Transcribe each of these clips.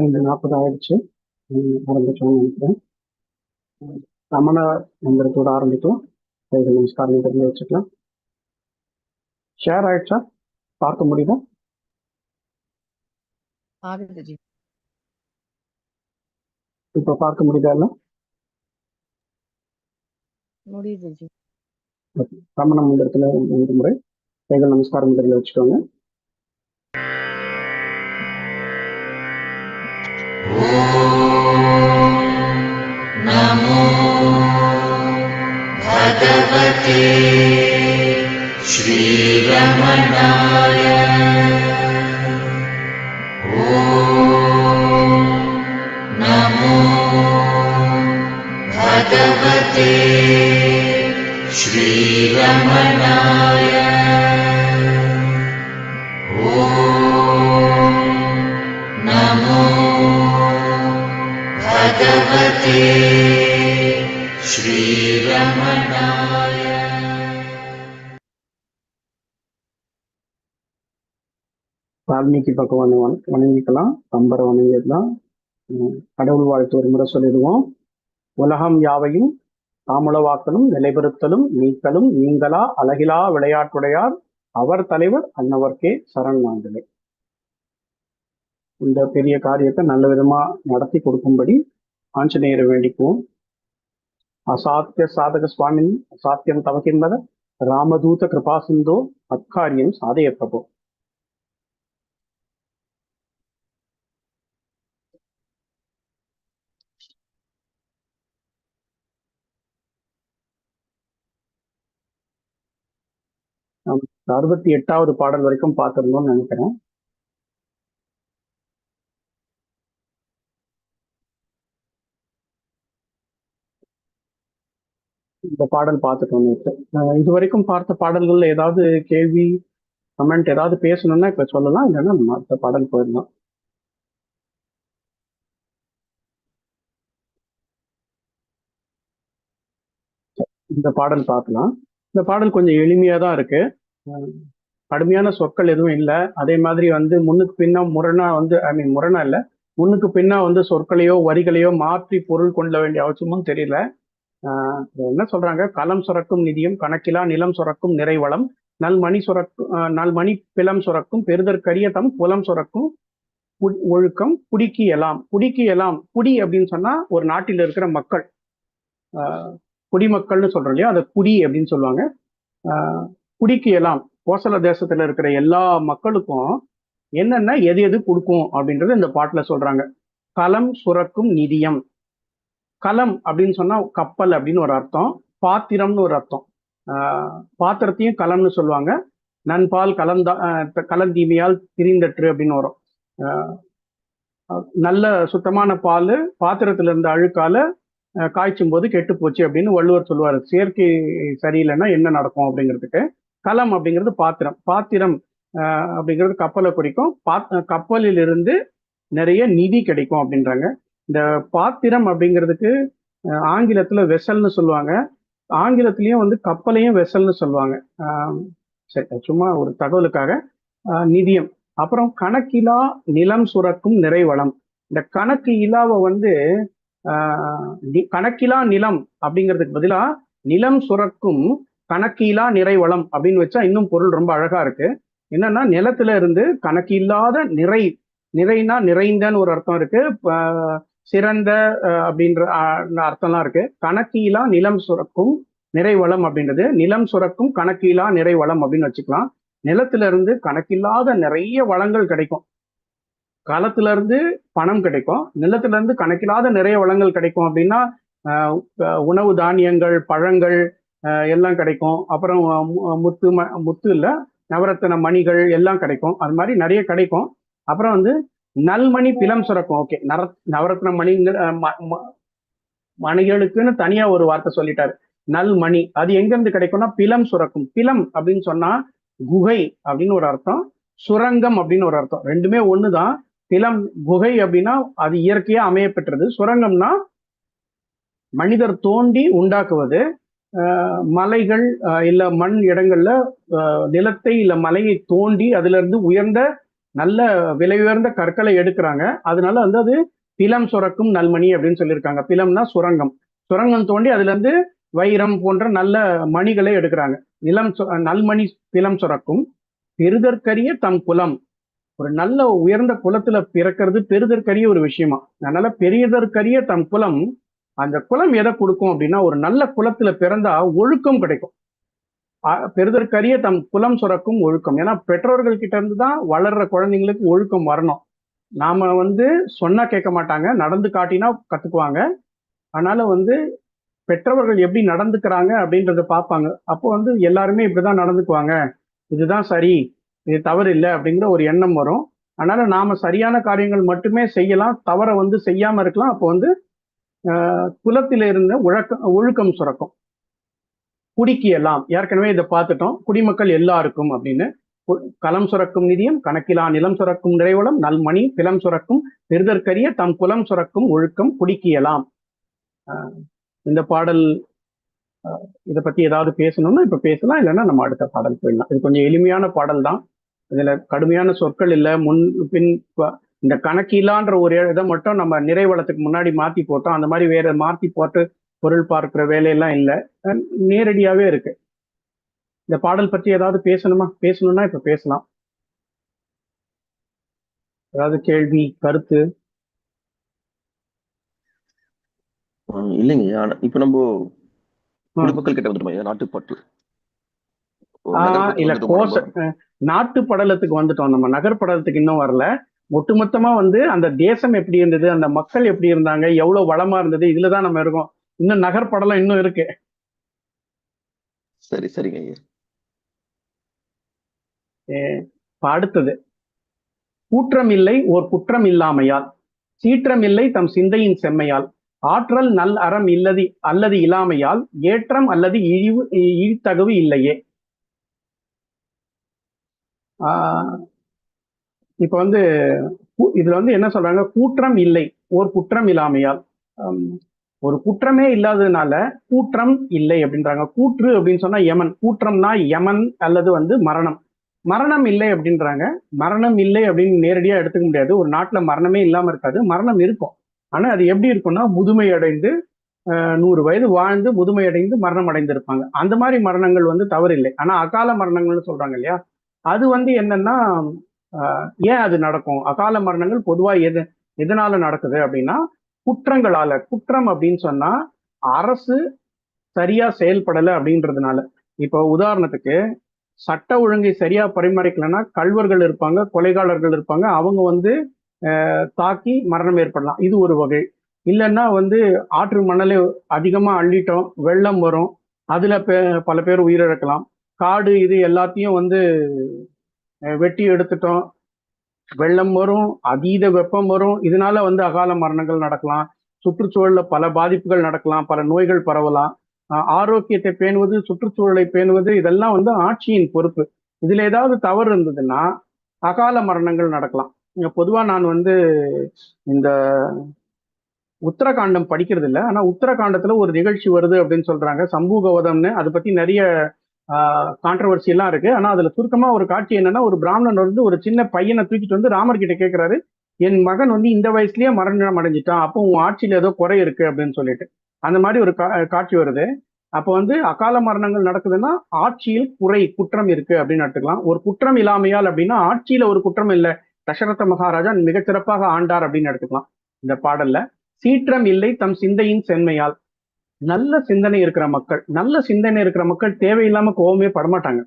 ஐந்து நாற்பது ஆயிடுச்சு. ஆரம்பிச்சோம்னு நினைக்கிறேன். ரமண மந்திரத்தோட ஆரம்பித்தோம். கைகள் நமஸ்காரம் தெரிஞ்சு வச்சுக்கலாம். ஷேர் ஆயிடுச்சா? பார்க்க முடியுதா? இப்போ பார்க்க முடியுதா எல்லாம்? முடியுது. ரமண மந்திரத்துல மூன்று முறை கைகள் நமஸ்காரம் தெரிஞ்சு வச்சுக்கோங்க. नमो भगवते श्रीरमणाय। नमो भगवते श्रीरमणाय। வால்மீகி பகவானை வணங்கிக்கலாம். கம்பரை வணங்கிடலாம் கடவுள் வாழ்த்து ஒரு முறை சொல்லிடுவோம். உலகம் யாவையும் தாமுளவாக்கலும் நிலைபெறுத்தலும் நீக்கலும் நீங்களா அழகிலா விளையாட்டுடையார். அவர் தலைவர் அன்னவர்க்கே சரண் நாங்களே இந்த பெரிய காரியத்தை நல்ல விதமா நடத்தி கொடுக்கும்படி ஆஞ்சநேயரை வேண்டிக்குவோம். அசாத்திய சாதக சுவாமி அசாத்தியம் தவகின்பத ராமதூத கிருபாசிந்தோ அக்காரியம் சாதய பிரபு அறுபத்தி எட்டாவது பாடல் வரைக்கும் பார்த்துருந்தோம்னு நினைக்கிறேன். இந்த பாடல் பார்த்துட்டோம் நேற்று. இது வரைக்கும் பார்த்த பாடல்கள் ஏதாவது கேள்வி கமெண்ட் ஏதாவது பேசணும்னா இப்ப சொல்லலாம் இல்லைன்னா மற்ற பாடல் போயிடலாம். இந்த பாடல் பார்க்கலாம். இந்த பாடல் கொஞ்சம் எளிமையா தான் இருக்கு. கடுமையான சொற்கள் எதுவும் இல்லை. அதே மாதிரி வந்து முன்னுக்கு பின்னா முரணா வந்து ஐ மீன் முரணா இல்லை. முன்னுக்கு பின்னா வந்து சொற்களையோ வரிகளையோ மாற்றி பொருள் கொள்ள வேண்டிய அவசியமும் தெரியல. என்ன சொல்றாங்க? களம் சுரக்கும் நிதியம் கணக்கிலா நிலம் சுரக்கும் நிறைவளம் நல்மணி சுரக்கும் நல்மணி பிலம் சுரக்கும் பெருதற்கரிய தம் புலம் சுரக்கும் ஒழுக்கம் குடிக்கு எலாம். குடிக்கு குடி அப்படின்னு சொன்னா ஒரு நாட்டில் இருக்கிற மக்கள். குடிமக்கள்னு சொல்றோம் இல்லையா? அதை குடி அப்படின்னு சொல்லுவாங்க. குடிக்கு எல்லாம் கோசல தேசத்துல இருக்கிற எல்லா மக்களுக்கும் என்னென்ன எது எது கொடுக்கும் அப்படின்றத இந்த பாட்டுல சொல்றாங்க. களம் சுரக்கும் நிதியம். களம் அப்படின்னு சொன்னா கப்பல் அப்படின்னு ஒரு அர்த்தம். பாத்திரம்னு ஒரு அர்த்தம். ஆஹ் பாத்திரத்தையும் களம்னு சொல்லுவாங்க. நண்பால் கலந்தா கலந்தீமையால் திரிந்தற்று அப்படின்னு வரும். ஆஹ் நல்ல சுத்தமான பால் பாத்திரத்துல இருந்த அழுக்கால காய்ச்சும் போது கெட்டு போச்சு அப்படின்னு வள்ளுவர் சொல்லுவார். செயற்கை சரியில்லைன்னா என்ன நடக்கும் அப்படிங்கிறதுக்கு. களம் அப்படிங்கிறது பாத்திரம். பாத்திரம் அப்படிங்கிறது கப்பலை குறிக்கும் பாத் கப்பலில் இருந்து நிறைய நிதி கிடைக்கும் அப்படின்றாங்க. இந்த பாத்திரம் அப்படிங்கிறதுக்கு ஆங்கிலத்துல வெசல்னு சொல்லுவாங்க. ஆங்கிலத்திலயும் வந்து கப்பலையும் வெசல்னு சொல்லுவாங்க. ஆஹ், சரி சும்மா ஒரு தகவலுக்காக ஆஹ், நிதியம். அப்புறம் கணக்கிலா நிலம் சுரக்கும் நிறைவளம். இந்த கணக்கு இலாவை வந்து ஆஹ், கணக்கிலா நிலம் அப்படிங்கிறதுக்கு பதிலா நிலம் சுரக்கும் கணக்கிலா நிறைவளம் அப்படின்னு வச்சா இன்னும் பொருள் ரொம்ப அழகா இருக்கு. என்னன்னா நிலத்துல இருந்து கணக்கில்லாத நிறை நிறைனா நிறைந்தன்னு ஒரு அர்த்தம் இருக்கு. சிறந்த அஹ், அப்படின்ற அஹ், அர்த்தம்லாம் இருக்கு. கணக்கீலா நிலம் சுரக்கும் நிறைவளம் அப்படின்றது. நிலம் சுரக்கும் கணக்கீலா நிறைவளம் அப்படின்னு வச்சுக்கலாம். நிலத்துல இருந்து கணக்கில்லாத நிறைய வளங்கள் கிடைக்கும். களத்துல இருந்து பணம் கிடைக்கும். நிலத்துல இருந்து கணக்கில்லாத நிறைய வளங்கள் கிடைக்கும் அப்படின்னா உணவு தானியங்கள் பழங்கள் எல்லாம் கிடைக்கும். அப்புறம் முத்து ம- முத்து இல்ல நவரத்தன மணிகள் எல்லாம் கிடைக்கும். அது மாதிரி நிறைய கிடைக்கும். அப்புறம் வந்து நல்மணி பிலம் சுரக்கும். ஓகே நர நவரத்ன மணிங்கிற அஹ், ம- ம- மணிகளுக்குன்னு தனியா ஒரு வார்த்தை சொல்லிட்டாரு. நல்மணி அது எங்க இருந்து கிடைக்கும்னா பிலம் சுரக்கும். பிலம் அப்படின்னு சொன்னா குகை அப்படின்னு ஒரு அர்த்தம். சுரங்கம் அப்படின்னு ஒரு அர்த்தம். ரெண்டுமே ஒண்ணுதான். பிலம் குகை அப்படின்னா அது இயற்கையா அமைய பெற்றது. சுரங்கம்னா மனிதர் தோண்டி உண்டாக்குவது. மலைகள் அஹ், இல்ல மண் இடங்கள்ல அஹ், நிலத்தை இல்ல மலையை தோண்டி அதுல இருந்து உயர்ந்த நல்ல விலை உயர்ந்த கற்களை எடுக்கிறாங்க. அதனால வந்து அது பிலம் சுரக்கும் நல்மணி அப்படின்னு சொல்லியிருக்காங்க. பிலம்னா சுரங்கம். சுரங்கம் தோண்டி அதுல இருந்து வைரம் போன்ற நல்ல மணிகளை எடுக்கிறாங்க. நிலம் நல்மணி பிலம் சுரக்கும். பெருதற்கரிய தம் குலம். ஒரு நல்ல உயர்ந்த குலத்துல பிறக்கிறது பெருதற்கரிய ஒரு விஷயமா. அதனால பெரியதற்கரிய தம் குலம் அந்த குலம் எதை கொடுக்கும் அப்படின்னா ஒரு நல்ல குலத்துல பிறந்தா ஒழுக்கம் கிடைக்கும். அ- பெறுதற்கரிய தம் குலம் சுரக்கும் ஒழுக்கம். ஏன்னா பெற்றோர்கள் கிட்ட இருந்து தான் வளர்ற குழந்தைங்களுக்கு ஒழுக்கம் வரணும். நாம வந்து சொன்னா கேட்க மாட்டாங்க நடந்து காட்டினா கத்துக்குவாங்க. அதனால வந்து பெற்றவர்கள் எப்படி நடந்துக்கிறாங்க அப்படின்றத பார்ப்பாங்க. அப்போ வந்து எல்லாருமே இப்படிதான் நடந்துக்குவாங்க. இதுதான் சரி இது தவறு இல்லை அப்படிங்கிற ஒரு எண்ணம் வரும். அதனால நாம சரியான காரியங்கள் மட்டுமே செய்யலாம் தவறை வந்து செய்யாம இருக்கலாம். அப்போ வந்து குலத்தில் இருந்த ஒழக்கம் ஒழுக்கம் சுரக்கும். குடிக்கு எல்லாம் ஏற்கனவே இதை பார்த்துட்டோம். குடிமக்கள் எல்லாருக்கும் அப்படின்னு களம் சுரக்கும் நிதியம் கணக்கிலா நிலம் சுரக்கும் நிறைவளம் நல்மணி பிலம் சுரக்கும் பெருதற்கரிய தம் குலம் சுரக்கும் ஒழுக்கம் குடிக்கியலாம் ஆஹ் இந்த பாடல் ஆஹ் இதை பத்தி ஏதாவது பேசணும்னா இப்ப பேசலாம் இல்லைன்னா நம்ம அடுத்த பாடல் போயிடலாம். இது கொஞ்சம் எளிமையான பாடல் தான். இதுல கடுமையான சொற்கள் இல்லை. முன் பின் இந்த கணக்கிலான்ற ஒரு இதை மட்டும் நம்ம நிறைவளத்துக்கு முன்னாடி மாத்தி போட்டோம். அந்த மாதிரி வேற மாத்தி போட்டு பொருள் பார்க்கிற வேலையெல்லாம் இல்லை. நேரடியாவே இருக்கு. இந்த பாடல் பற்றி ஏதாவது பேசணுமா? பேசணும்னா இப்ப பேசலாம். ஏதாவது கேள்வி கருத்து? இல்லைங்க. இப்ப நம்ம குடிமக்கள் கிட்ட வந்துட்டோம்? நகர்ப்புறத்துக்கு இல்ல கோஷ நாட்டு படலத்துக்கு வந்துட்டோம் நம்ம. நகர் படலத்துக்கு இன்னும் வரல. ஒட்டுமொத்தமா வந்து அந்த தேசம் எப்படி இருந்தது அந்த மக்கள் எப்படி இருந்தாங்க எவ்வளவு வளமா இருந்தது இதுலதான் நம்ம இருக்கோம். இன்னும் நகர் படலம் இன்னும் இருக்கு. சரி சரிங்க அடுத்தது. கூற்றம் இல்லை ஓர் குற்றம் இல்லாமையால். சீற்றம் இல்லை தம் சிந்தையின் செம்மையால். ஆற்றல் நல் அறம் இல்லது அல்லது இல்லாமையால். ஏற்றம் அல்லது இழிவு இழித்தகவு இல்லையே. ஆஹ் இப்போ வந்து இதுல வந்து என்ன சொல்றாங்க? கூற்றம் இல்லை. ஓர் குற்றம் இல்லாமையால். ஒரு குற்றமே இல்லாததுனால கூற்றம் இல்லை அப்படின்றாங்க. கூற்று அப்படின்னு சொன்னா யமன். கூற்றம்னா யமன் அல்லது வந்து மரணம். மரணம் இல்லை அப்படின்றாங்க. மரணம் இல்லை அப்படின்னு நேரடியா எடுத்துக்க முடியாது. ஒரு நாட்டுல மரணமே இல்லாம இருக்காது. மரணம் இருக்கும். ஆனா அது எப்படி இருக்கும்னா முதுமை அடைந்து நூறு வயது வாழ்ந்து முதுமை அடைந்து மரணம் அடைந்திருப்பாங்க. அந்த மாதிரி மரணங்கள் வந்து தவறில்லை. ஆனா அகால மரணங்கள்னு சொல்றாங்க இல்லையா? அது வந்து என்னன்னா ஏன் அது நடக்கும்? அகால மரணங்கள் பொதுவா எது எதனால நடக்குது அப்படின்னா குற்றங்களால. குற்றம் அப்படின்னு சொன்னா அரசு சரியா செயல்படலை அப்படின்றதுனால. இப்போ உதாரணத்துக்கு சட்ட ஒழுங்கை சரியா பரிமாறிக்கலன்னா கல்வர்கள் இருப்பாங்க கொலைகாரர்கள் இருப்பாங்க அவங்க வந்து தாக்கி மரணம் ஏற்படலாம். இது ஒரு வகை. இல்லைன்னா வந்து ஆற்று மணலை அதிகமாக அள்ளிட்டோம் வெள்ளம் வரும் அதில் பே- பல பேர் உயிரிழக்கலாம். காடு இது எல்லாத்தையும் வந்து வெட்டி எடுத்துட்டோம். வெள்ளம் வரும் அதீத வெப்பம் வரும். இதனால வந்து அகால மரணங்கள் நடக்கலாம். சுற்றுச்சூழல்ல பல பாதிப்புகள் நடக்கலாம். பல நோய்கள் பரவலாம். ஆரோக்கியத்தை பேணுவது சுற்றுச்சூழலை பேணுவது இதெல்லாம் வந்து ஆட்சியின் பொறுப்பு. இதுல ஏதாவது தவறு இருந்ததுன்னா அகால மரணங்கள் நடக்கலாம். பொதுவா நான் வந்து இந்த உத்தரகாண்டம் படிக்கிறது இல்லை ஆனா உத்தரகாண்டத்துல ஒரு நிகழ்ச்சி வருது அப்படின்னு சொல்றாங்க. சம்பூகவதம்னு அதை பத்தி நிறைய கான்ட்ரவர்சி எல்லாம் இருக்கு. ஆனா அதுல சுருக்கமா ஒரு காட்சி என்னன்னா ஒரு பிராமணன் வந்து ஒரு சின்ன பையனை தூக்கிட்டு வந்து ராமர் கிட்ட கேட்கிறாரு என் மகன் வந்து இந்த வயசுலயே மரணம் அடைஞ்சிட்டான். அப்போ உன் ஆட்சியில ஏதோ குறை இருக்கு அப்படின்னு சொல்லிட்டு. அந்த மாதிரி ஒரு கா- காட்சி வருது. அப்போ வந்து அகால மரணங்கள் நடக்குதுன்னா ஆட்சியில் குறை குற்றம் இருக்கு அப்படின்னு எடுத்துக்கலாம். ஒரு குற்றம் இல்லாமையால் அப்படின்னா ஆட்சியில ஒரு குற்றம் இல்லை. தசரத மகாராஜா மிகச்சிறப்பாக ஆண்டார் அப்படின்னு எடுத்துக்கலாம். இந்த பாடல்ல சீற்றம் இல்லை தம் சிந்தையின் சென்மையால் நல்ல சிந்தனை இருக்கிற மக்கள் நல்ல சிந்தனை இருக்கிற மக்கள் தேவையில்லாம கோவமே படமாட்டாங்க.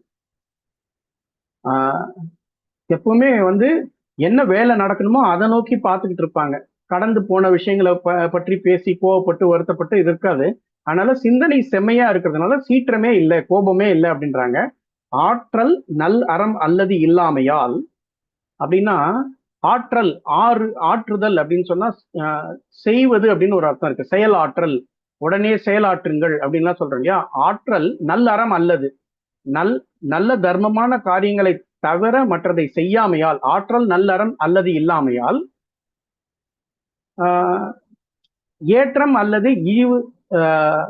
ஆஹ் எப்பவுமே வந்து என்ன வேலை நடக்கணுமோ அதை நோக்கி பார்த்துக்கிட்டு இருப்பாங்க. கடந்து போன விஷயங்களை ப- பற்றி பேசி கோவப்பட்டு வருத்தப்பட்டு இது இருக்காது. அதனால சிந்தனை செம்மையா இருக்கிறதுனால சீற்றமே இல்லை கோபமே இல்லை அப்படின்றாங்க. ஆற்றல் நல் அறம் அல்லது இல்லாமையால் அப்படின்னா ஆற்றல் ஆறு ஆற்றுதல் அப்படின்னு சொன்னா செய்வது அப்படின்னு ஒரு அர்த்தம் இருக்கு. செயல் ஆற்றல். உடனே செயலாற்றுங்கள் அப்படின்லாம் சொல்றோம் இல்லையா? ஆற்றல் நல்லறம் அல்லது நல் நல்ல தர்மமான காரியங்களை தவிர மற்றதை செய்யாமையால் ஆற்றல் நல்லறம் அல்லது இல்லாமையால் ஆஹ், ஏற்றம் அல்லது இழிவு ஆஹ்,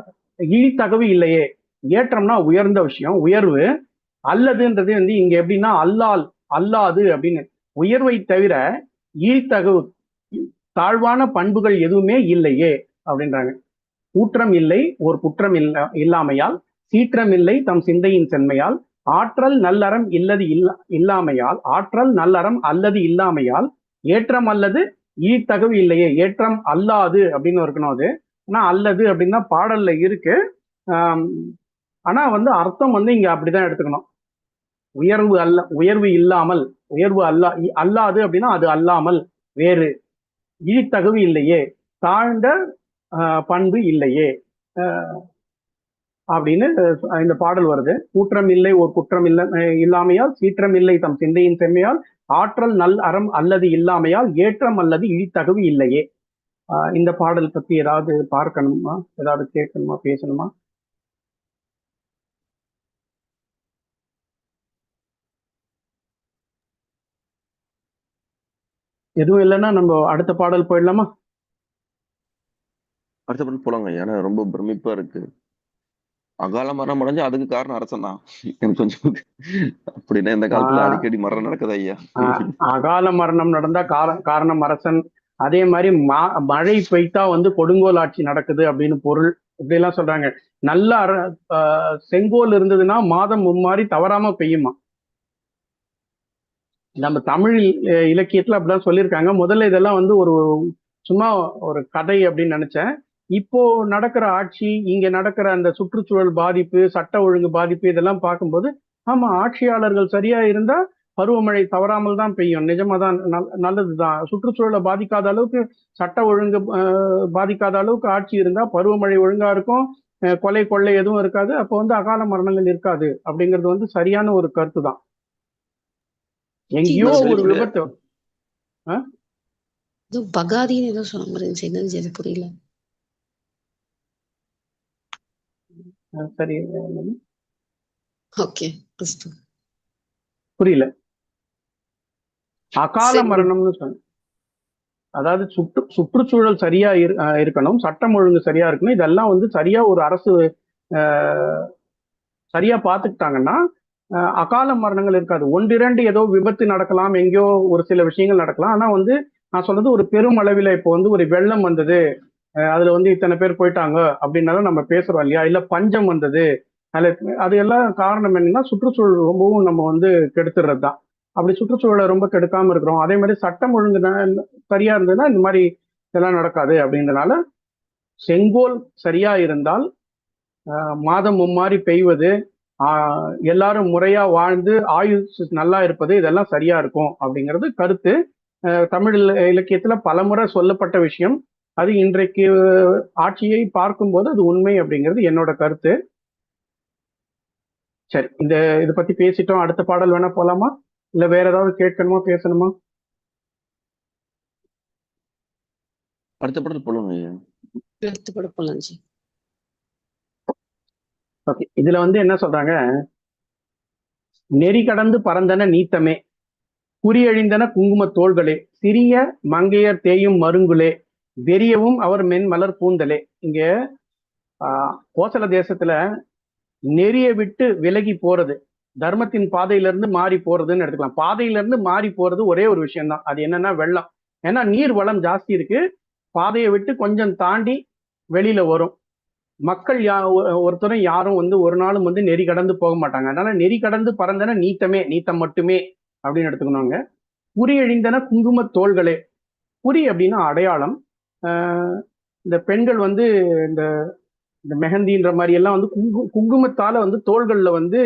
இழித்தகவு இல்லையே. ஏற்றம்னா உயர்ந்த விஷயம் உயர்வு. அல்லதுன்றது வந்து இங்க எப்படின்னா அல்லால் அல்லாது அப்படின்னு. உயர்வை தவிர ஈழ்த்தகவு தாழ்வான பண்புகள் எதுவுமே இல்லையே அப்படின்றாங்க. ஊற்றம் இல்லை ஒரு குற்றம் இல்ல இல்லாமையால் சீற்றம் இல்லை தம் சிந்தையின் சென்மையால் ஆற்றல் நல்லறம் இல்லது இல்ல இல்லாமையால் ஆற்றல் நல்லறம் அல்லது இல்லாமையால் ஏற்றம் அல்லது ஈழ்த்தகவு இல்லையே ஏற்றம் அல்லாது அப்படின்னு இருக்கணும் அது. ஆனா அல்லது அப்படின்னா பாடல்ல இருக்கு. ஆனா வந்து அர்த்தம் வந்து இங்க அப்படிதான் எடுத்துக்கணும். உயர்வு அல்ல உயர்வு இல்லாமல் உயர்வு அல்லா இ- அல்லாது அப்படின்னா அது அல்லாமல் வேறு. ஈழ்த்தகவு இல்லையே தாழ்ந்த பண்பு இல்லையே. ஆஹ், அப்படின்னு இந்த பாடல் வருது. கூற்றம் இல்லை ஒரு குற்றம் இல்லை அஹ், இல்லாமையால் சீற்றம் இல்லை தம் சிந்தையின் செம்மையால். ஆற்றல் நல் அறம் அல்லது இல்லாமையால் ஏற்றம் அல்லது இழித்தகவு இல்லையே. ஆஹ், இந்த பாடல் பத்தி ஏதாவது பார்க்கணுமா? ஏதாவது கேட்கணுமா? பேசணுமா? எதுவும் இல்லைன்னா நம்ம அடுத்த பாடல் போயிடலாமா? அடுத்த படம் போலாங்க ஏன்னா ரொம்ப பிரமிப்பா இருக்கு. அகால மரணம் அடைஞ்சு அதுக்கு காரணம் அரசன் தான். எனக்கு கொஞ்சம் அப்படின்னா இந்த காலத்துல அடிக்கடி மரணம் நடக்குது ஐயா. அகால மரணம் நடந்தா கார காரணம் அரசன். அதே மாதிரி மழை பெய்த்தா வந்து கொடுங்கோல் ஆட்சி நடக்குது அப்படின்னு பொருள். இப்படி எல்லாம் சொல்றாங்க. நல்ல செங்கோல் இருந்ததுன்னா மாதம் மும்மாறி தவறாம பெய்யுமா? நம்ம தமிழ் இலக்கியத்துல அப்படிதான் சொல்லியிருக்காங்க. முதல்ல இதெல்லாம் வந்து ஒரு சும்மா ஒரு கதை அப்படின்னு நினைச்சேன். இப்போ நடக்கிற ஆட்சி இங்க நடக்கிற அந்த சுற்றுச்சூழல் பாதிப்பு சட்ட ஒழுங்கு பாதிப்பு இதெல்லாம் பார்க்கும்போது ஆமா ஆட்சியாளர்கள் சரியா இருந்தா பருவமழை தவறாமல் தான் பெய்யும். நிஜமா தான் நல்லதுதான். சுற்றுச்சூழலை பாதிக்காத அளவுக்கு சட்ட ஒழுங்கு பாதிக்காத அளவுக்கு ஆட்சி இருந்தா பருவமழை ஒழுங்கா இருக்கும். கொலை கொள்ளை எதுவும் இருக்காது. அப்போ வந்து அகால மரணங்கள் இருக்காது அப்படிங்கிறது வந்து சரியான ஒரு கருத்து தான். எங்கேயோ ஒரு விபத்து. பகாதின்னு ஏதோ சொன்ன மாதிரி புரியல அஹ், சரி. ஓகே புரியல. அகால. மரணம்னு சொன்னேன் அதாவது சுற்று சுற்றுச்சூழல் சரியா இருக்கணும் சட்டம் ஒழுங்கு சரியா இருக்கணும் இதெல்லாம் வந்து சரியா ஒரு அரசு சரியா பார்த்துக்கிட்டாங்கன்னா அகால மரணங்கள் இருக்காது. ஒன்றிரண்டு ஏதோ விபத்து நடக்கலாம் எங்கேயோ ஒரு சில விஷயங்கள் நடக்கலாம். ஆனா வந்து நான் சொல்றது ஒரு பெரும் அளவில் இப்போ வந்து ஒரு வெள்ளம் வந்தது. அதுல வந்து இத்தனை பேர் போயிட்டாங்க அப்படின்னாலும் நம்ம பேசுறோம் இல்லையா? இல்ல பஞ்சம் வந்தது. அது எல்லாம் காரணம் என்னன்னா சுற்றுச்சூழல் ரொம்பவும் நம்ம வந்து கெடுத்துடுறது தான் அப்படி சுற்றுச்சூழலை ரொம்ப கெடுக்காம இருக்கிறோம். அதே மாதிரி சட்டம் ஒழுங்கு சரியா இருந்ததுன்னா இந்த மாதிரி இதெல்லாம் நடக்காது அப்படின்றனால செங்கோல் சரியா இருந்தால் ஆஹ், மாதம் மும்மாறி பெய்வது ஆஹ், எல்லாரும் முறையா வாழ்ந்து ஆயுசு நல்லா இருப்பது இதெல்லாம் சரியா இருக்கும் அப்படிங்கிறது கருத்து. ஆஹ், தமிழ் இல- இலக்கியத்துல பலமுறை சொல்லப்பட்ட விஷயம். அது இன்றைக்கு ஆட்சியை பார்க்கும்போது அது உண்மை அப்படிங்கிறது என்னோட கருத்து. சரி இந்த இதை பத்தி பேசிட்டோம். அடுத்த பாடல் வேணா போலாமா? இல்ல வேற ஏதாவது கேட்கணுமா பேசணுமா? அடுத்த கூட போலாம். ஜி. ஓகே இதுல வந்து என்ன சொல்றாங்க? நெறி கடந்து பறந்தன நீத்தமே குறியழிந்தன குங்கும தோள்களே சிறிய மங்கையர் தேயும் மருங்குலே வெறியவும் அவர் மென் மலர் பூந்தலே. இங்க கோசல தேசத்துல நெறிய விட்டு விலகி போறது தர்மத்தின் பாதையிலிருந்து மாறி போறதுன்னு எடுத்துக்கலாம். பாதையிலிருந்து மாறி போறது ஒரே ஒரு விஷயம்தான். அது என்னன்னா வெள்ளம். ஏன்னா நீர் வளம் ஜாஸ்தி இருக்கு. பாதையை விட்டு கொஞ்சம் தாண்டி வெளியில வரும். மக்கள் யா ஒருத்தரும் யாரும் வந்து ஒரு நாளும் வந்து நெறி கடந்து போக மாட்டாங்க. அதனால நெறி கடந்து பறந்தன நீத்தமே நீத்தம் மட்டுமே அப்படின்னு எடுத்துக்கணுங்க குறி எழிந்தன குங்கும தோள்களே. குறி அப்படின்னா அடையாளம். இந்த பெண்கள் வந்து இந்த இந்த மெஹந்தின்ற மாதிரி எல்லாம் வந்து குங்கு குங்குமத்தால வந்து தோள்கள்ல வந்து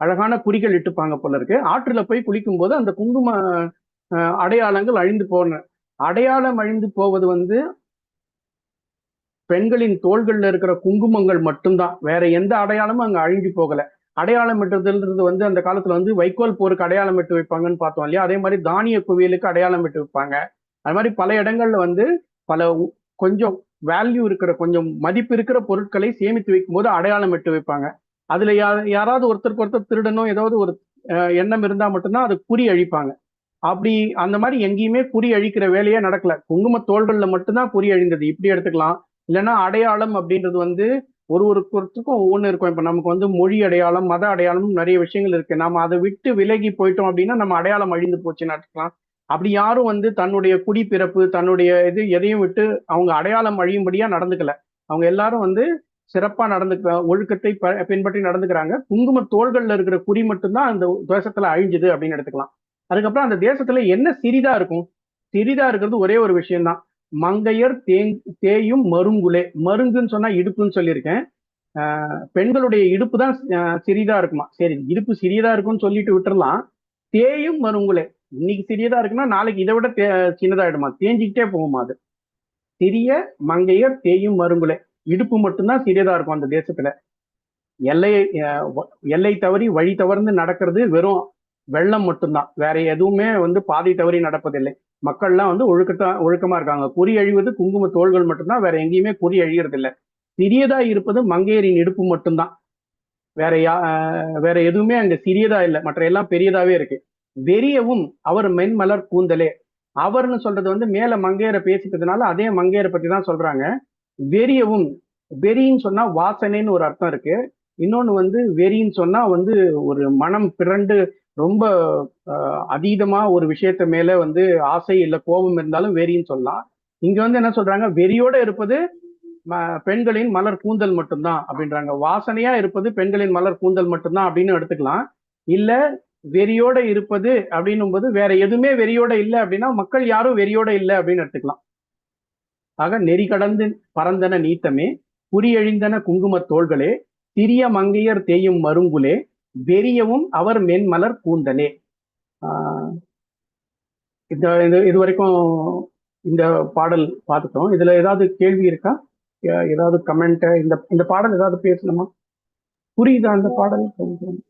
அழகான குறிகள் இட்டுப்பாங்க போல இருக்கு. ஆற்றுல போய் குளிக்கும் போது அந்த குங்கும அடையாளங்கள் அழிந்து போன அடையாளம் அழிந்து போவது வந்து பெண்களின் தோள்கள்ல இருக்கிற குங்குமங்கள் மட்டும்தான். வேற எந்த அடையாளமும் அங்க அழிஞ்சு போகல. அடையாளம் இட்டுறதுன்றது வந்து அந்த காலத்துல வந்து வைக்கோல் போருக்கு அடையாளம் இட்டு வைப்பாங்கன்னு பார்த்தோம் இல்லையா? அதே மாதிரி தானிய குவியலுக்கு அடையாளம் இட்டு வைப்பாங்க. அது மாதிரி பல இடங்கள்ல வந்து பல உ- கொஞ்சம் வேல்யூ இருக்கிற கொஞ்சம் மதிப்பு இருக்கிற பொருட்களை சேமித்து வைக்கும் போது அடையாளம் விட்டு வைப்பாங்க. அதுல யாராவது ஒருத்தருக்கு ஒருத்தர் திருடணும் ஏதாவது ஒரு எண்ணம் இருந்தா மட்டும்தான் அது குறி அழிப்பாங்க. அப்படி அந்த மாதிரி எங்கேயுமே குறி அழிக்கிற வேலையே நடக்கல. குங்கும தோள்கள்ல மட்டும்தான் குறி அழிந்தது. இப்படி எடுத்துக்கலாம். இல்லைன்னா அடையாளம் அப்படின்றது வந்து ஒரு ஒருத்தருக்கும் ஒவ்வொன்று இருக்கும். இப்போ நமக்கு வந்து மொழி அடையாளம் மத அடையாளம் நிறைய விஷயங்கள் இருக்கு. நாம அதை விட்டு விலகி போயிட்டோம் அப்படின்னா நம்ம அடையாளம் அழிந்து போச்சுன்னு எடுத்துக்கலாம் அப்படி யாரும் வந்து தன்னுடைய குடிப்பிறப்பு தன்னுடைய இது எதையும் விட்டு அவங்க அடையாளம் அழியும்படியா நடந்துக்கல. அவங்க எல்லாரும் வந்து சிறப்பா நடந்துக்க ஒழுக்கத்தை ப- பின்பற்றி நடந்துக்கிறாங்க. குங்கும தோள்கள்ல இருக்கிற குறி மட்டும்தான் அந்த தேசத்துல அழிஞ்சுது அப்படின்னு எடுத்துக்கலாம். அதுக்கப்புறம் அந்த தேசத்துல என்ன சிறிதா இருக்கும்? சிறிதா இருக்கிறது ஒரே ஒரு விஷயம்தான். மங்கையர் தேங் தேயும் மருங்குலே. மருங்குன்னு சொன்னா இடுப்புன்னு சொல்லியிருக்கேன். பெண்களுடைய இடுப்பு தான் சிறிதா இருக்குமா? சரி இடுப்பு சிறியதா இருக்கும்னு சொல்லிட்டு விட்டுறலாம். தேயும் மருங்குலே. இன்னைக்கு சிறியதா இருக்குன்னா நாளைக்கு இதை விட தே சின்னதாயிடுமா? தேஞ்சிக்கிட்டே போகுமா அது? சிறிய மங்கையர் தேயும் மருங்குலை இடுப்பு மட்டும்தான் சிறியதா இருக்கும் அந்த தேசத்துல. எல்லையை எல்லை தவறி வழி தவறுந்து நடக்கிறது வெறும் வெள்ளம் மட்டும்தான். வேற எதுவுமே வந்து பாதை தவறி நடப்பதில்லை. மக்கள்லாம் வந்து ஒழுக்கத்தா ஒழுக்கமா இருக்காங்க. குறி அழிவது குங்கும தோள்கள் மட்டும்தான். வேற எங்கேயுமே குறி அழியறது சிறியதா இருப்பது மங்கையரின் இடுப்பு மட்டும்தான். வேற யா வேற எதுவுமே அங்க சிறியதா இல்லை. மற்ற எல்லாம் பெரியதாவே இருக்கு. வெறியவும் அவர் மென்மலர் கூந்தலே. அவர்னு சொல்றது வந்து மேல மங்கையரை பேசிக்கிறதுனால அதே மங்கையரை பத்தி தான் சொல்றாங்க. வெறியவும் வெறின்னு சொன்னா வாசனைன்னு ஒரு அர்த்தம் இருக்கு. இன்னொன்னு வந்து வெறின்னு சொன்னா வந்து ஒரு மனம் பிறண்டு ரொம்ப அதீதமா ஒரு விஷயத்த மேல வந்து ஆசை இல்லை கோபம் இருந்தாலும் வெறின்னு சொல்லலாம். இங்க வந்து என்ன சொல்றாங்க? வெறியோட இருப்பது ம- பெண்களின் மலர் கூந்தல் மட்டும்தான் அப்படின்றாங்க. வாசனையா இருப்பது பெண்களின் மலர் கூந்தல் மட்டும்தான் அப்படின்னு எடுத்துக்கலாம். இல்ல வெறியோட இருப்பது அப்படின்னும் போது வேற எதுவுமே வெறியோட இல்ல அப்படின்னா மக்கள் யாரும் வெறியோட இல்ல அப்படின்னு எடுத்துக்கலாம். ஆக நெறி கடந்து பறந்தன நீத்தமே குறியழிந்தன குங்குமத் தோள்களே சிறிய மங்கையர் தேயும் மருங்குலே வெறியவும் அவர் மென்மலர் கூந்தலே ஆஹ் இந்த இது வரைக்கும் இந்த பாடல் பார்த்துட்டோம். இதுல ஏதாவது கேள்வி இருக்கா? ஏதாவது கமெண்ட் இந்த இந்த பாடல் ஏதாவது பேசணுமா? புரியுதா அந்த பாடல்?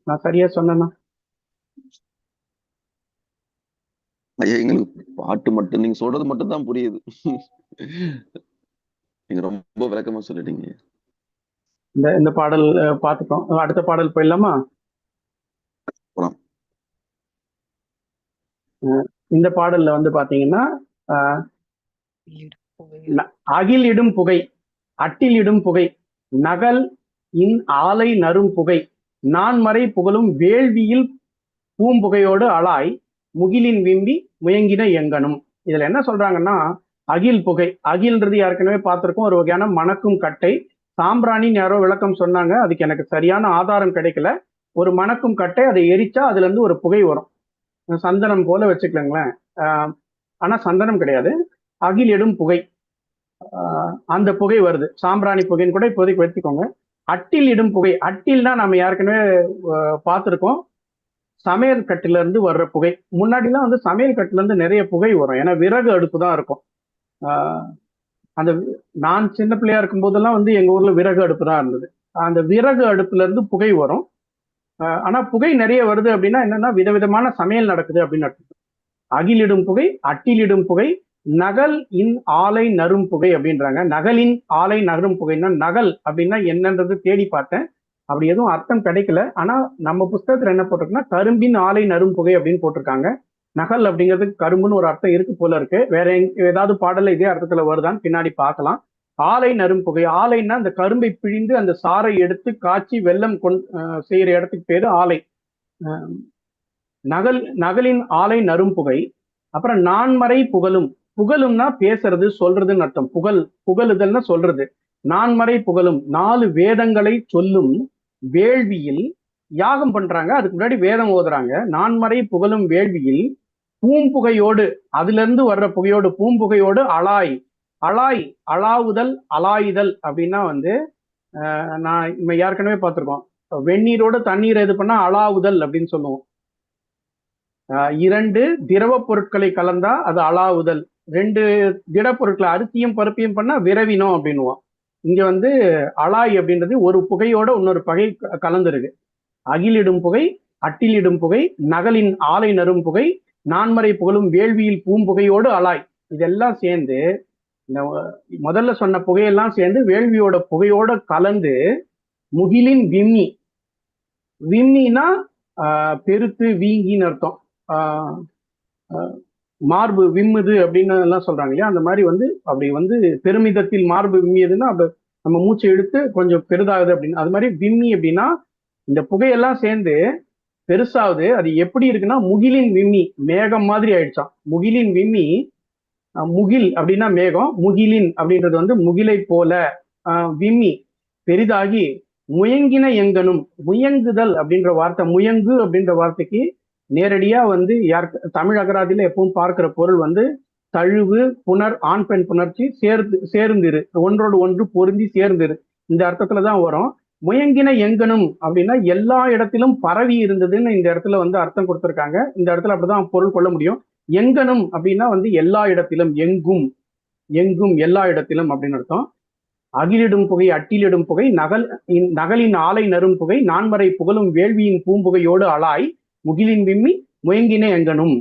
நான் சரியா சொன்னேன்னா ஐயா எங்களுக்கு பாட்டு மட்டும் நீங்க சொல்றது மட்டும் தான் புரியுது. நீங்க ரொம்ப விளக்கமா சொல்லிட்டீங்க. இந்த இந்த பாடல் பார்த்துட்டோம் அடுத்த பாடல் போயிடலாமா? போலாம். இந்த பாடல்ல வந்து பாத்தீங்கன்னா அகில் இடும் புகை அட்டில் இடும் புகை நகல் இன் ஆலை நரும் புகை நான்மறை புகழும் வேள்வியில் பூம்புகையோடு அலாய் முகிலின் விம்பி முயங்கின எங்கனும். இதுல என்ன சொல்றாங்கன்னா அகில் புகை. அகில்ன்றது ஏற்கனவே பார்த்திருக்கோம். ஒரு வகையான மணக்கும் கட்டை. சாம்பிராணின்னு யாரோ விளக்கம் சொன்னாங்க. அதுக்கு எனக்கு சரியான ஆதாரம் கிடைக்கல. ஒரு மணக்கும் கட்டை அதை எரிச்சா அதுல இருந்து ஒரு புகை வரும். சந்தனம் போல வச்சுக்கலங்களேன் ஆனா சந்தனம் கிடையாது. அகில் இடும் புகை. அந்த புகை வருது. சாம்பிராணி புகைன்னு கூட இப்போதைக்கு வச்சுக்கோங்க அட்டில் இடும் புகை. அட்டில்னா நம்ம ஏற்கனவே பார்த்துருக்கோம். சமையல் கட்டுல இருந்து வர்ற புகை. முன்னாடிலாம் வந்து சமையல் கட்டுல இருந்து நிறைய புகை வரும். ஏன்னா விறகு அடுப்பு தான் இருக்கும். அந்த நான் சின்ன பிள்ளையா இருக்கும் போதெல்லாம் வந்து எங்க ஊர்ல விறகு அடுப்பு தான் இருந்தது. அந்த விறகு அடுப்புல இருந்து புகை வரும். ஆனா புகை நிறைய வருது அப்படின்னா என்னன்னா விதவிதமான சமையல் நடக்குது அப்படின்னு அர்த்தம். அகிலிடும் புகை அட்டிலிடும் புகை நகல் இன் ஆலை நரும் புகை அப்படின்றாங்க. நகலின் ஆலை நகரும் புகைன்னா நகல் அப்படின்னா என்னன்றது தேடி பார்த்தேன். அப்படி எதுவும் அர்த்தம் கிடைக்கல. ஆனா நம்ம புஸ்தகத்துல என்ன போட்டிருக்குன்னா கரும்பின் ஆலை நரும் புகை அப்படின்னு போட்டிருக்காங்க. நகல் அப்படிங்கிறதுக்கு கரும்புன்னு ஒரு அர்த்தம் இருக்கு போல இருக்கு. வேற எங் ஏதாவது பாடல்ல இதே அர்த்தத்துல வருதான்னு பின்னாடி பார்க்கலாம். ஆலை நரும் புகை ஆலைன்னா அந்த கரும்பை பிழிந்து அந்த சாரை எடுத்து காய்ச்சி வெள்ளம் கொண் செய்யற இடத்துக்கு பேரு ஆலை. நகல் நகலின் ஆலை நரும் புகை. அப்புறம் நான்மறை புகழும். புகழும்னா பேசுறது சொல்றதுன்னு அர்த்தம். புகழ் புகழுதல்னா சொல்றது. நான்மறை புகழும். நாலு வேதங்களை சொல்லும். வேள்வியில் யாகம் பண்றாங்க? அதுக்கு முன்னாடி வேதம் ஓதுறாங்க. நான்மறை புகழும் வேள்வியில் பூம்புகையோடு அதுல இருந்து வர்ற புகையோடு பூம்புகையோடு அலாய் அலாய் அலாவுதல் அலாயுதல் அப்படின்னா வந்து நான் நம்ம ஏற்கனவே பார்த்துருக்கோம். வெந்நீரோட தண்ணீரை இது பண்ணா அலாவுதல் அப்படின்னு சொல்லுவோம். இரண்டு திரவ பொருட்களை கலந்தா அது அலாவுதல். ரெண்டு திட பொருட்களை அரிசியும் பருப்பையும் பண்ணா விரவினோம் அப்படின்னுவோம். இங்க வந்து அலாய் அப்படின்றது ஒரு புகையோட இன்னொரு பகை கலந்துருக்கு. அகிலிடும் புகை அட்டிலிடும் புகை நகலின் ஆலை நரும் புகை நான்மறை புகழும் வேள்வியில் பூம்புகையோடு அலாய். இதெல்லாம் சேர்ந்து இந்த முதல்ல சொன்ன புகையெல்லாம் சேர்ந்து வேள்வியோட புகையோட கலந்து முகிலின் விம்மி. விம்மினா பெருத்து வீங்கின்னு அர்த்தம். மார்பு விம்முது அப்படின்னு எல்லாம் சொல்றாங்க இல்லையா? அந்த மாதிரி வந்து அப்படி வந்து பெருமிதத்தில் மார்பு விம்மியதுன்னா அப்ப நம்ம மூச்சை எடுத்து கொஞ்சம் பெரிதாகுது அப்படின்னு. அது மாதிரி விம்மி அப்படின்னா இந்த புகையெல்லாம் சேர்ந்து பெருசாகுது. அது எப்படி இருக்குன்னா முகிலின் விம்மி மேகம் மாதிரி ஆயிடுச்சான் முகிலின் விம்மி முகில் அப்படின்னா மேகம் முகிலின் அப்படின்றது வந்து முகிலை போல விம்மி பெரிதாகி முயங்கின எங்கனும் முயங்குதல் அப்படின்ற வார்த்தை முயங்கு அப்படின்ற வார்த்தைக்கு நேரடியா வந்து யார் தமிழ் அகராதியில எப்பவும் பார்க்கிற பொருள் வந்து தழுவு புணர் ஆண் பெண் புணர்ச்சி சேர்ந்து சேர்ந்திரு. ஒன்றோடு ஒன்று பொருந்தி சேர்ந்திரு. இந்த அர்த்தத்துல தான் வரும். முயங்கின எங்கனும் அப்படின்னா எல்லா இடத்திலும் பரவி இருந்ததுன்னு இந்த இடத்துல வந்து அர்த்தம் கொடுத்துருக்காங்க. இந்த இடத்துல அப்படிதான் பொருள் கொள்ள முடியும். எங்கனும் அப்படின்னா வந்து எல்லா இடத்திலும் எங்கும் எங்கும் எல்லா இடத்திலும் அப்படின்னு அர்த்தம். அகிலிடும் புகை அட்டிலிடும் புகை நகல் நகலின் ஆலை நரும் புகை நான்மறை புகழும் வேள்வியின் பூம்புகையோடு அலாய் முகிலின் விம்மி முயங்கினே எங்கனும்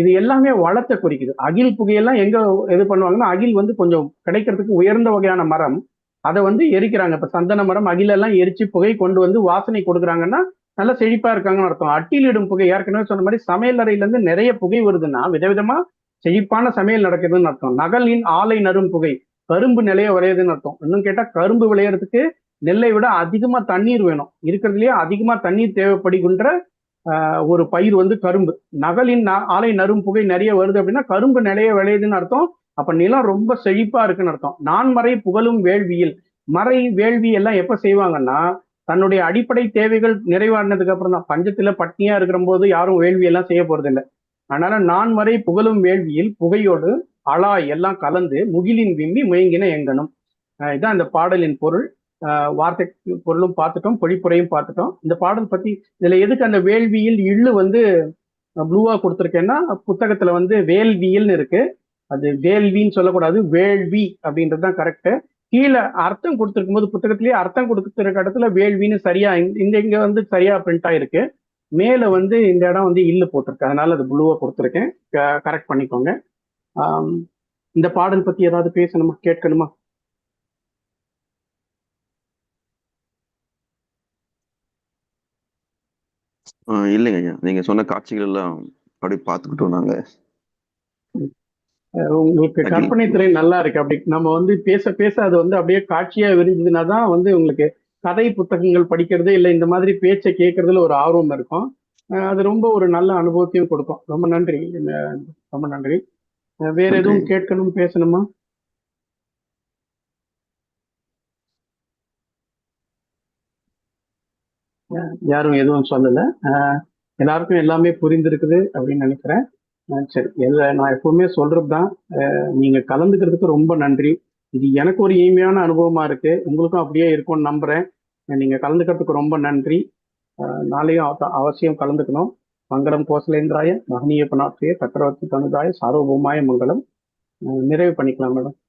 இது எல்லாமே வளத்தை குறிக்குது. அகில் புகையெல்லாம் எங்க இது பண்ணுவாங்கன்னா அகில் வந்து கொஞ்சம் கிடைக்கிறதுக்கு உயர்ந்த வகையான மரம். அதை வந்து எரிக்கிறாங்க. இப்ப சந்தன மரம் அகிலெல்லாம் எரிச்சு புகை கொண்டு வந்து வாசனை கொடுக்குறாங்கன்னா நல்லா செழிப்பா இருக்காங்கன்னு அர்த்தம். அட்டிலிடும் புகை ஏற்கனவே சொன்ன மாதிரி சமையல் அறையில இருந்து நிறைய புகை வருதுன்னா விதவிதமா செழிப்பான சமையல் நடக்குதுன்னு அர்த்தம். நகலின் ஆலை நரும் புகை கரும்பு நிலைய விளையுதுன்னு அர்த்தம். இன்னும் கேட்டா கரும்பு விளையறதுக்கு நெல்லை விட அதிகமா தண்ணீர் வேணும். இருக்கிறதுலயே அதிகமா தண்ணீர் தேவைப்படுகின்ற ஒரு பயிர் வந்து கரும்பு. நகலின் ஆலை நரும் புகை நிறைய வருது அப்படின்னா கரும்பு நிலைய விளையுதுன்னு அர்த்தம். அப்ப நிலம் ரொம்ப செழிப்பா இருக்குன்னு அர்த்தம். நான்மறை புகழும் வேள்வியில். மறை வேள்வி எல்லாம் எப்ப செய்வாங்கன்னா தன்னுடைய அடிப்படை தேவைகள் நிறைவானதுக்கு அப்புறம் தான். பஞ்சத்துல பட்னியா இருக்கிற போது யாரும் வேள்வி எல்லாம் செய்ய போறது இல்லை அதனால நான்மறை புகழும் வேள்வியில் புகையோடு அலாய் எல்லாம் கலந்து முகிலின் விம்மி முயங்கின எங்கனும். இதுதான் இதான் இந்த பாடலின் பொருள். வார்த்தை பொருளும் பார்த்துட்டோம் பொழிப்புரையும் பார்த்துட்டோம். இந்த பாடல் பத்தி இதுல எதுக்கு அந்த வேள்வியில் இல்லு வந்து ப்ளூவா கொடுத்துருக்கேன்னா புத்தகத்துல வந்து வேள்வியல்னு இருக்கு. அது வேள்வின்னு சொல்லக்கூடாது வேள்வி அப்படின்றது தான் கரெக்ட் கீழே அர்த்தம் கொடுத்துருக்கும் போது புத்தகத்திலேயே அர்த்தம் கொடுத்துருக்க இடத்துல வேள்வின்னு சரியா இந்த- இங்க வந்து சரியா பிரிண்ட் ஆயிருக்கு. மேல வந்து இந்த இடம் வந்து இல்லு போட்டிருக்கு. அதனால அது ப்ளூவா கொடுத்துருக்கேன். கரெக்ட் பண்ணிக்கோங்க. இந்த பாடல் பத்தி ஏதாவது பேசணுமா கேட்கணுமா? ஆஹ் இல்லைங்க ஐயா. நீங்க சொன்ன காட்சிகள் எல்லாம் அப்படியே பார்த்துக்கிட்டோம் நாங்க. அஹ் உங்களுக்கு அகில். கற்பனை திறன் நல்லா இருக்கு. அப்படி நம்ம வந்து பேச பேச அது வந்து அப்படியே காட்சியா விரிஞ்சதுன்னா தான் வந்து உங்களுக்கு கதை புத்தகங்கள் படிக்கிறது இல்லை இந்த மாதிரி பேச்சை கேட்கறதுல ஒரு ஆர்வம் இருக்கும். அஹ் அது ரொம்ப ஒரு நல்ல அனுபவத்தையும் கொடுக்கும். ரொம்ப நன்றி. ரொம்ப நன்றி. அஹ் வேற எதுவும். கேட்கணும் பேசணுமா? யாரும் எதுவும் சொல்லல. எல்லாருக்கும் எல்லாமே புரிந்திருக்குது அப்படின்னு நினைக்கிறேன். சரி. எல்லா நான் எப்பவுமே சொல்றது தான் நீங்க கலந்துக்கிறதுக்கு ரொம்ப நன்றி. இது எனக்கு ஒரு இனிமையான அனுபவமா இருக்கு. உங்களுக்கும் அப்படியே இருக்கும்னு நம்புறேன். நீங்க கலந்துக்கிறதுக்கு ரொம்ப நன்றி. நாளையும் அவ- அவசியம் கலந்துக்கணும். மங்களம் கோசலேந்திராய மகனீய பணாத்திய சக்கரவர்த்தி தனுதாய சார்வபௌமாய மங்களம். நிறைவு பண்ணிக்கலாம் மேடம்.